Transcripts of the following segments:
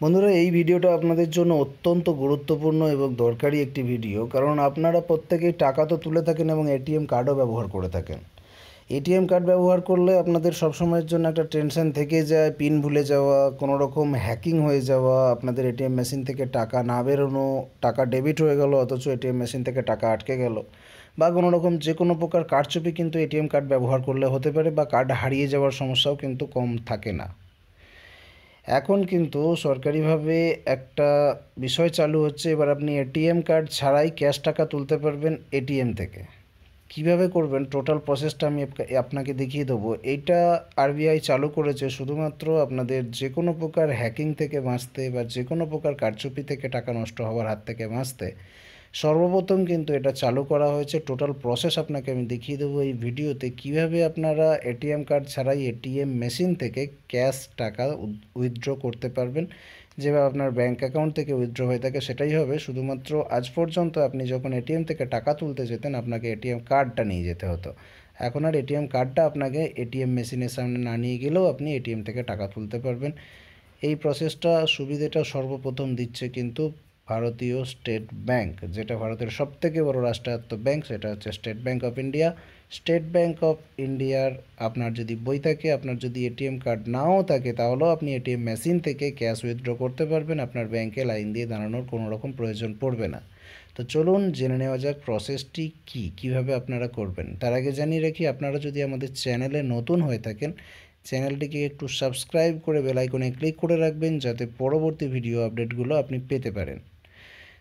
বন্ধুরা, এই ভিডিওটা আপনাদের জন্য অত্যন্ত গুরুত্বপূর্ণ এবং দরকারি একটি ভিডিও। কারণ আপনারা প্রত্যেকেই টাকা তো তুলে থাকেন এবং এটিএম কার্ডও ব্যবহার করে থাকেন। এটিএম কার্ড ব্যবহার করলে আপনাদের সবসময়ের জন্য একটা টেনশন থেকে যায়, পিন ভুলে যাওয়া কোনো রকম হ্যাকিং হয়ে যাওয়া, আপনাদের এটিএম মেশিন থেকে টাকা না বেরোনো, টাকা ডেবিট হয়ে গেল, অথচ এটিএম মেশিন থেকে টাকা আটকে গেল, বা কোনো রকম যে কোনো প্রকার কারচুপি কিন্তু এটিএম কার্ড ব্যবহার করলে হতে পারে, বা কার্ড হারিয়ে যাওয়ার সমস্যাও কিন্তু কম থাকে না। এখন কিন্তু সরকারিভাবে একটা বিষয় চালু হচ্ছে, এবার আপনি এটিএম কার্ড ছাড়াই ক্যাশ টাকা তুলতে পারবেন এটিএম থেকে। কীভাবে করবেন? টোটাল প্রসেসটা আমি আপনাকে দেখিয়ে দেবো। এইটা আরবিআই চালু করেছে শুধুমাত্র আপনাদের যে কোনো প্রকার হ্যাকিং থেকে বাঁচতে বা যে কোনো প্রকার কারচুপি থেকে টাকা নষ্ট হওয়ার হাত থেকে বাঁচতে। সর্বপ্রথম কিন্তু এটা চালু করা হয়েছে। টোটাল প্রসেস আপনাকে আমি দেখিয়ে দেবো এই ভিডিওতে। কীভাবে আপনারা এটিএম কার্ড ছাড়াই এটিএম মেশিন থেকে ক্যাশ টাকা উইথড্র করতে পারবেন। যেভাবে আপনার ব্যাঙ্ক অ্যাকাউন্ট থেকে উইথড্র হয়ে থাকে সেটাই হবে। শুধুমাত্র আজ পর্যন্ত আপনি যখন এটিএম থেকে টাকা তুলতে যেতেন, আপনাকে এটিএম কার্ডটা নিয়ে যেতে হতো। এখন আর এটিএম কার্ডটা আপনাকে এটিএম মেশিনের সামনে না নিয়ে গেলেও আপনি এটিএম থেকে টাকা তুলতে পারবেন। এই প্রসেসটা সুবিধাটা সর্বপ্রথম দিচ্ছে কিন্তু ভারতীয় স্টেট ব্যাংক, যেটা ভারতের সবথেকে বড় রাষ্ট্রায়ত্ত ব্যাংক, সেটা হচ্ছে State Bank of India. State Bank of ইন্ডিয়ার আপনার যদি বই থাকে, আপনার যদি এটিএম কার্ড নাও থাকে, তাহলেও আপনি এটিএম মেশিন থেকে ক্যাশ উইথড্র করতে পারবেন। আপনার ব্যাংকে লাইন দিয়ে দাঁড়ানোর কোনো রকম প্রয়োজন পড়বে না। তো চলুন জেনে নেওয়া যাক প্রসেসটি কি, কীভাবে আপনারা করবেন। তার আগে জানিয়ে রাখি, আপনারা যদি আমাদের চ্যানেলে নতুন হয়ে থাকেন, চ্যানেলটিকে একটু সাবস্ক্রাইব করে বেল আইকনে ক্লিক করে রাখবেন, যাতে পরবর্তী ভিডিও আপডেটগুলো আপনি পেতে পারেন।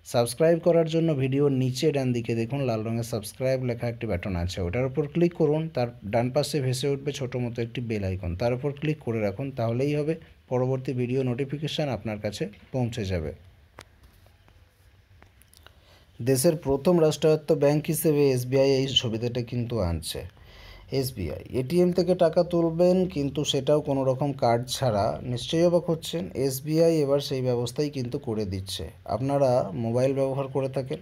সাবস্ক্রাইব করার জন্য ভিডিওর নিচে ডান দিকে দেখুন, লাল রঙের সাবস্ক্রাইব লেখা একটি ব্যাটন আছে। ওটার উপর ক্লিক করুন, তার ডান পাশে ভেসে উঠবে ছোটো মতো একটি বেল আইকন তার উপর ক্লিক করে রাখুন, তাহলেই হবে, পরবর্তী ভিডিও নোটিফিকেশান আপনার কাছে পৌঁছে যাবে। দেশের প্রথম রাষ্ট্রায়ত্ত ব্যাংক হিসেবে এসবিআই এই সুবিধাটা কিন্তু আনছে। এসবিআই। এটিএম থেকে টাকা তুলবেন, কিন্তু সেটাও কোনো রকম কার্ড ছাড়া। নিশ্চয়ই অবাক হচ্ছেন, এসবিআই এবার সেই ব্যবস্থাই কিন্তু করে দিচ্ছে। আপনারা মোবাইল ব্যবহার করে থাকেন।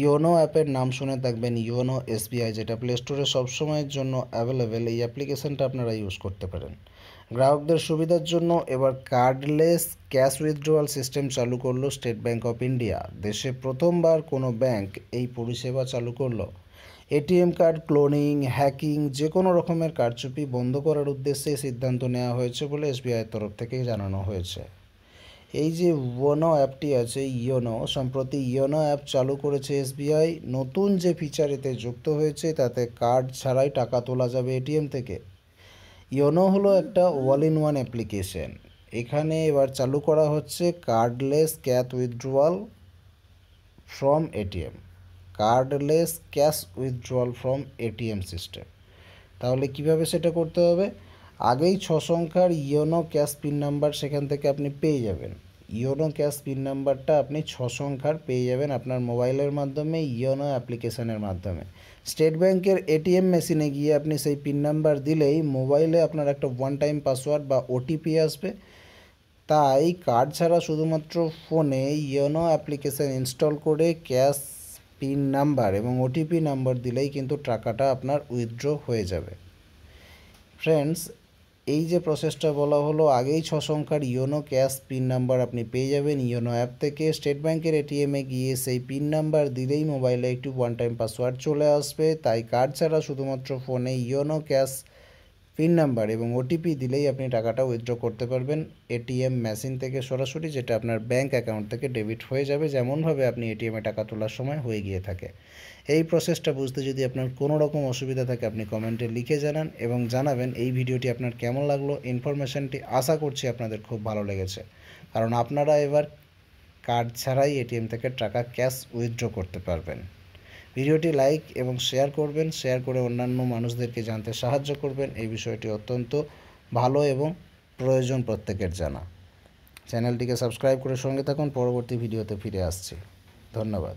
ইয়োনো অ্যাপের নাম শুনে থাকবেন ইয়োনো এসবিআই, যেটা প্লে স্টোরে সবসময়ের জন্য অ্যাভেলেবেল এই অ্যাপ্লিকেশনটা আপনারা ইউজ করতে পারেন। গ্রাহকদের সুবিধার জন্য এবার কার্ডলেস ক্যাশ উইথড্রয়াল সিস্টেম চালু করল স্টেট ব্যাঙ্ক অফ ইন্ডিয়া দেশে প্রথমবার কোনো ব্যাংক এই পরিষেবা চালু করল। এটিএম কার্ড, ক্লোনিং, হ্যাকিং যে কোনো রকমের কারচুপি বন্ধ করার উদ্দেশ্যে সিদ্ধান্ত নেওয়া হয়েছে বলে এসবিআইয়ের তরফ থেকে জানানো হয়েছে। এই যে ইয়োনো অ্যাপটি আছে, ইয়োনো, সম্প্রতি ইয়োনো অ্যাপ চালু করেছে এসবিআই, নতুন যে ফিচার এতে যুক্ত হয়েছে তাতে কার্ড ছাড়াই টাকা তোলা যাবে এটিএম থেকে। ইয়োনো হলো একটা ওয়াল ইন ওয়ান অ্যাপ্লিকেশন। এখানে এবার চালু করা হচ্ছে cardless cash withdrawal from ATM. Cardless cash withdrawal from ATM system তাহলে কীভাবে সেটা করতে হবে? আগেই ছ সংখ্যার ইয়োনো ক্যাশ পিন নাম্বার সেখান থেকে আপনি পেয়ে যাবেন। ইয়োনো ক্যাশ পিন নাম্বারটা আপনি ছ সংখ্যার পেয়ে যাবেন আপনার মোবাইলের মাধ্যমে, ইয়োনো অ্যাপ্লিকেশনের মাধ্যমে। স্টেট ব্যাংকের এটিএম মেশিনে গিয়ে আপনি সেই পিন নাম্বার দিলেই মোবাইলে আপনার একটা ওয়ান টাইম পাসওয়ার্ড বা ওটিপি আসবে। তাই কার্ড ছাড়া শুধুমাত্র ফোনে ইয়োনো অ্যাপ্লিকেশন ইনস্টল করে ক্যাশ পিন নাম্বার এবং ওটিপি নাম্বার দিলেই কিন্তু টাকাটা আপনার উইথড্র হয়ে যাবে। ফ্রেন্ডস এই যে প্রসেসটা বলা হলো, আগেই ছ সংখ্যার ইয়োনো ক্যাশ পিন নাম্বার আপনি পেয়ে যাবেন। ইয়োনো অ্যাপ থেকে স্টেট ব্যাংকের এটিএমে গিয়ে সেই পিন নাম্বার দিলেই মোবাইলে একটি ওয়ান টাইম পাসওয়ার্ড চলে আসবে। তাই কার্ড ছাড়া শুধুমাত্র ফোনে ইয়োনো ক্যাশ পিন নাম্বার এবং ওটিপি দিলেই আপনি টাকাটা উইথড্র করতে পারবেন এটিএম মেশিন থেকে সরাসরি, যেটা আপনার ব্যাংক অ্যাকাউন্ট থেকে ডেবিট হয়ে যাবে। যেমনভাবে আপনি এটিএমে টাকা তোলার সময় হয়ে গিয়ে থাকে। এই প্রসেসটা বুঝতে যদি আপনার কোনো রকম অসুবিধা থাকে, আপনি কমেন্টে লিখে জানান এবং জানাবেন এই ভিডিওটি আপনার কেমন লাগল। ইনফরমেশনটি আশা করছি আপনাদের খুব ভালো লেগেছে। কারণ আপনারা এবার কার্ড ছাড়াই এটিএম থেকে টাকা ক্যাশ উইথড্র করতে পারবেন। ভিডিওটি লাইক এবং শেয়ার করবেন। শেয়ার করে অন্যান্য মানুষদেরকে জানতে সাহায্য করবেন। এই বিষয়টি অত্যন্ত ভালো এবং প্রয়োজন প্রত্যেকের জানা। চ্যানেলটিকে সাবস্ক্রাইব করে সঙ্গে থাকুন। পরবর্তী ভিডিওতে ফিরে আসছি। ধন্যবাদ।